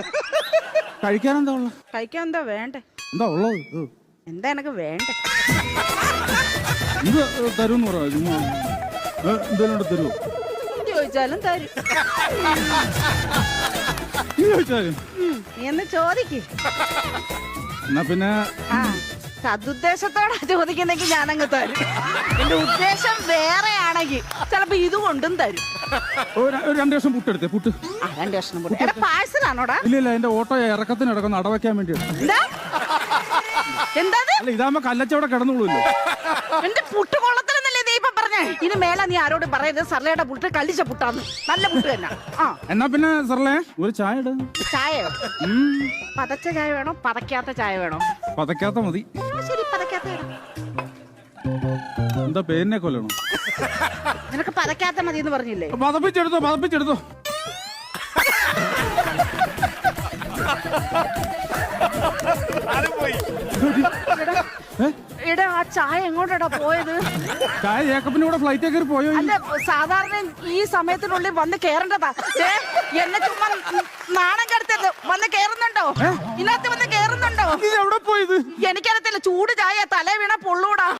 കഴിക്കാൻ എന്താ ഉള്ളത് കഴിക്കാൻ എന്താ വേണ്ടേ? എന്താ ഉള്ളത്? ഇത് എന്താ എനക്ക് വേണ്ടേ? ഇത് തരൂന്ന് പറയാം ചുമ്മാ. ഏ, എന്തേലും കൂടെ തരുമോ ചോദിച്ചാലും തരും. നീ ചോദിച്ചാലും? നീ എന്ന് ചോദിക്ക്. എന്നാ പിന്നെ? ആ സതുദ്ദേശത്തോടെ ചോദിക്കുന്നെങ്കിൽ ഞാനങ്ങ് തരും. എന്റെ ഉദ്ദേശം വേറെ ആണെങ്കിൽ ചിലപ്പോ ഇത് കൊണ്ടും തരും. ഒരു രണ്ട് ദിവസം പുട്ടെടുത്തേ പുട്ട്. ആ രണ്ട് കഷ്ണം കൂടെ എടാ പാഴ്സലാണോടാ ഇല്ല ഇല്ല എന്റെ ഓട്ടോ ഇറക്കത്തിന് ഇടക്കൊന്ന് അടവയ്ക്കാൻ വേണ്ടിയാണ് എന്താ എന്താ? ഇത്? അല്ല ഇതാകുമ്പോ കല്ലച്ചവിടെ കിടന്നുള്ളൂല്ലോ. എന്റെ പുട്ട് കൊള്ളത്തിലെന്നല്ലേ നീ ഇപ്പൊ പറഞ്ഞേ? ഇനി മേലെ നീ ആരോട് പറയരുത്. സർലയുടെ പുട്ട് കല്ലിച്ച പുട്ടാന്ന്. നല്ല പുട്ട് തന്നെ. ആ. എന്നാ പിന്നെ സർലേ ഒരു ചായ ഇട. ചായയോ? ഉം, പതച്ച ചായ വേണോ? പതക്കാത്ത ചായ വേണോ? പതക്കാത്ത മതി. എന്താ പേരിനെ കൊല്ലണം? നിനക്ക് പതക്കാത്ത മതി എന്ന് പറഞ്ഞില്ലേ? മതപ്പിച്ചെടുത്തോ മതപ്പിച്ചെടുത്തോ? എടാ ആ ചായ എങ്ങോട്ടാ പോയത്? ചായ ജേക്കബിന്റെ കൂടെ ഫ്ലൈറ്റ് കയറി പോയോ അല്ല സാധാരണ ഈ സമയത്തിനുള്ളിൽ വന്ന് കേറേണ്ടതാ. എന്നെ ചുമ്മാ നാണം കടത്തരുത്. വന്ന് കേറുന്നുണ്ടോ? ഇതിനകത്ത് വന്ന് കേറുന്നുണ്ടോ? ഇത് എവിടെ പോയത്? എനിക്കറിയത്തില്ല ചൂട് ചായ തല വീണ പൊള്ളൂടാ.